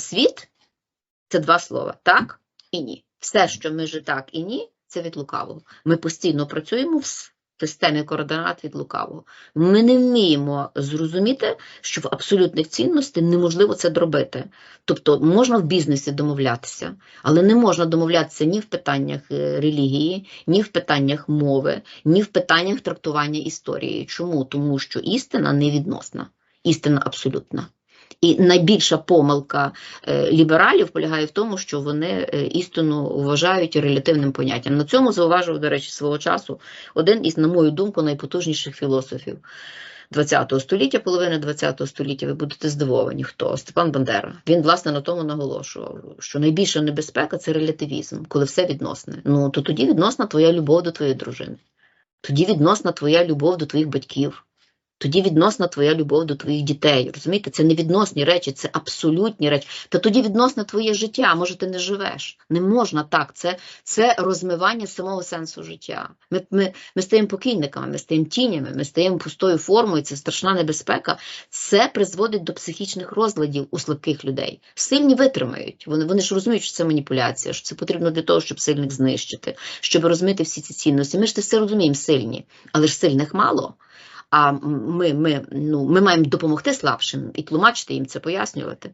світ це два слова так і ні. Все, що межі так і ні, це від лукавого. Ми постійно працюємо в системі координат від лукавого. Ми не вміємо зрозуміти, що в абсолютних цінностей неможливо це дробити. Тобто можна в бізнесі домовлятися, але не можна домовлятися ні в питаннях е, релігії, ні в питаннях мови, ні в питаннях трактування історії. Чому? Тому що істина невідносна, істина абсолютна. І найбільша помилка е, лібералів полягає в тому, що вони е, істину вважають релятивним поняттям. На цьому зауважив, до речі, свого часу один із, на мою думку, найпотужніших філософів ХХ століття, половини ХХ століття, ви будете здивовані, хто Степан Бандера. Він власне на тому наголошував, що найбільша небезпека це релятивізм, коли все відносне. Ну то тоді відносна твоя любов до твоєї дружини, тоді відносна твоя любов до твоїх батьків. Тоді відносна твоя любов до твоїх дітей. Розумієте, це не відносні речі, це абсолютні речі. Та тоді відносне твоє життя. Може, ти не живеш. Не можна так. Це, це розмивання самого сенсу життя. Ми, ми, ми стаємо покійниками, ми стаємо тінями, ми стаємо пустою формою. Це страшна небезпека. Це призводить до психічних розладів у слабких людей. Сильні витримають. Вони, вони ж розуміють, що це маніпуляція, що це потрібно для того, щоб сильних знищити, щоб розуміти всі ці цінності. Ми ж це все розуміємо сильні, але ж сильних мало. А ми, ми, ну, ми маємо допомогти слабшим і тлумачити їм це, пояснювати.